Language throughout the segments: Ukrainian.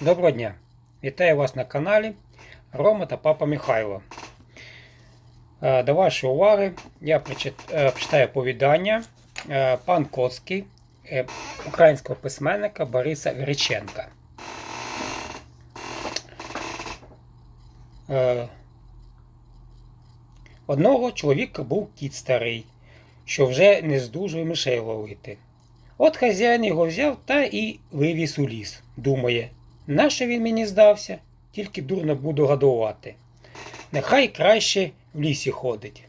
Доброго дня! Вітаю вас на каналі Рома та Папа Михайло. Е, До вашої уваги я е, прочитаю оповідання е, Пан Коцький українського письменника Бориса Греченка. Одного чоловіка був кіт старий, що вже не здужує мишей ловити. От хазяїн його взяв та і вивіз у ліс. Думає, нащо він мені здався, тільки дурно буду годувати. Нехай краще в лісі ходить.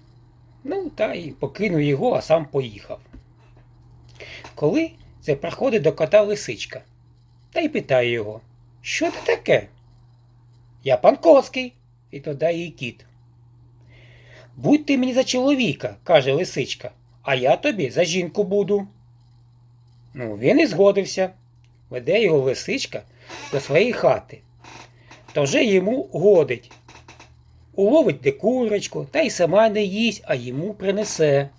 Ну, та й покинув його, а сам поїхав. Коли це приходить до кота лисичка та й питає його, що це таке? Я пан Коцький, і тоді їй кіт. Будь ти мені за чоловіка, каже лисичка, а я тобі за жінку буду. Ну, він і згодився. Веде його лисичка до своєї хати. То вже йому годить. Уловить де курочку, та й сама не їсть, а йому принесе.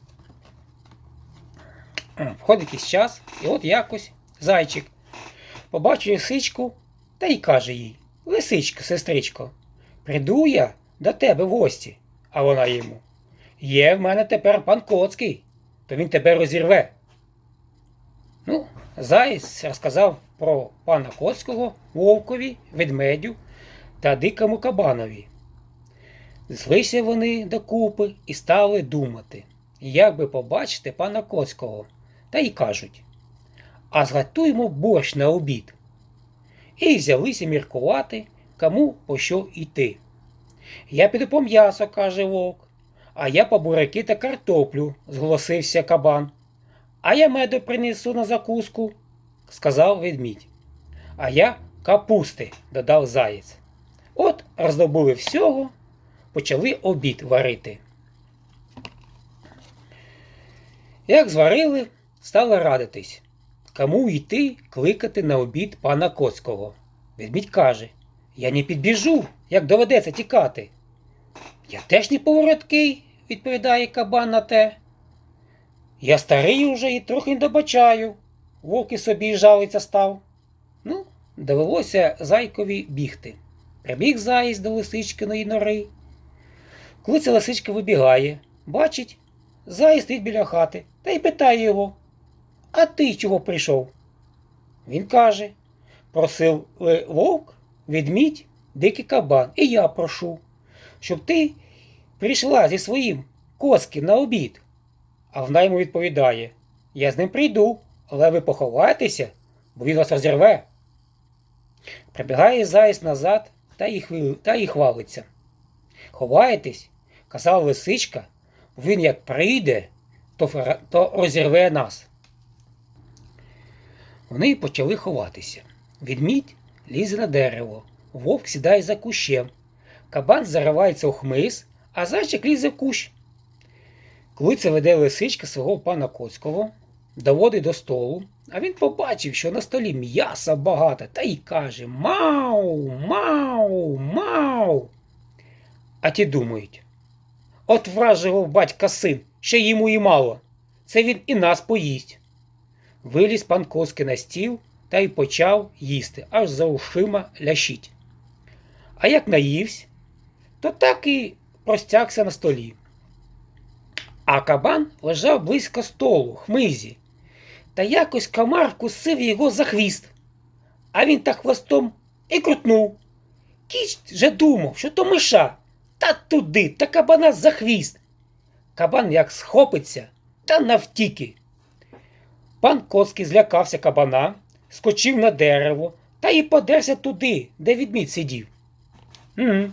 Входить якийсь час, і от якось зайчик побачив лисичку та й каже їй: Лисичко, сестричко, приду я до тебе в гості. А вона йому. Є в мене тепер пан Коцький, то він тебе розірве. Ну, Заєць розказав про пана Коцького, вовкові, ведмедю та дикому кабанові. Звелися вони докупи і стали думати, як би побачити пана Коцького, та й кажуть А зготуємо борщ на обід. І взялися міркувати, кому по що йти. Я піду по м'ясо, каже вовк, а я по буряки та картоплю, зголосився кабан. А я меду принесу на закуску, сказав ведмідь. А я капусти, додав заєць. От роздобули всього, почали обід варити. Як зварили, стали радитись, кому йти кликати на обід пана Коцького. Ведмідь каже: Я не підбіжу, як доведеться тікати. Я теж не повороткий, відповідає кабан на те. Я старий уже і трохи не добачаю. Вовк і собі жалиться став. Ну, довелося зайкові бігти. Прибіг заїзд до лисичкиної нори. Коли ця лисичка вибігає, бачить, заїзд стоїть біля хати та й питає його: А ти чого прийшов? Він каже: просив е, вовк, ведмідь, дикий кабан, і я прошу, щоб ти прийшла зі своїм коским на обід. А вона йому відповідає: Я з ним прийду, але ви поховаєтеся, бо він вас розірве. Прибігає заєць назад та й, хвил- та й хвалиться. Ховаєтесь, казала лисичка, бо він як прийде, то, то розірве нас. Вони почали ховатися. Відмідь лізе на дерево, вовк сідає за кущем, кабан заривається у хмиз, а зайчик лізе в кущ. Коли це веде лисичка свого пана Коцького, доводить до столу, а він побачив, що на столі м'яса багато, та й каже Мау, мау, мау. А ті думають: от вражого батька син, ще йому і мало. Це він і нас поїсть. Виліз пан Коцький на стіл та й почав їсти, аж за ушима лящить. А як наївсь, то так і простягся на столі. А кабан лежав близько столу, хмизі, та якось комар кусив його за хвіст. А він так хвостом і крутнув. Кість же думав, що то миша, та туди, та кабана за хвіст. Кабан як схопиться, та навтіки. Пан Коцький злякався кабана, скочив на дерево та й подерся туди, де відмідь сидів. М.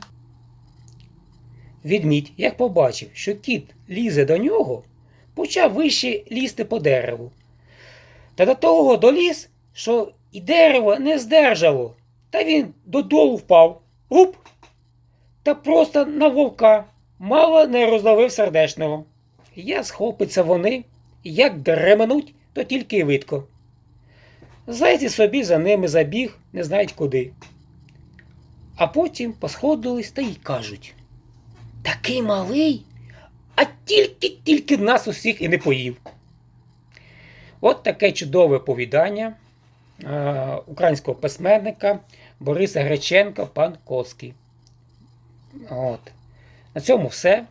Відмідь, як побачив, що кіт лізе до нього, почав вище лізти по дереву. Та до того доліз, що і дерево не здержало, та він додолу впав. Гуп! Та просто на вовка мало не розловив сердешного. Я схопиться вони, як дременуть, то тільки видко. Зайці собі за ними забіг, не знають куди. А потім посходились та й кажуть. Такий малий, а тільки-тільки нас усіх і не поїв. От таке чудове повідання е, українського письменника Бориса Греченка Пан Коцький. От. На цьому все.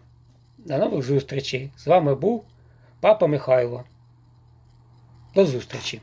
До нових зустрічей. З вами був Папа Михайло. До зустрічі!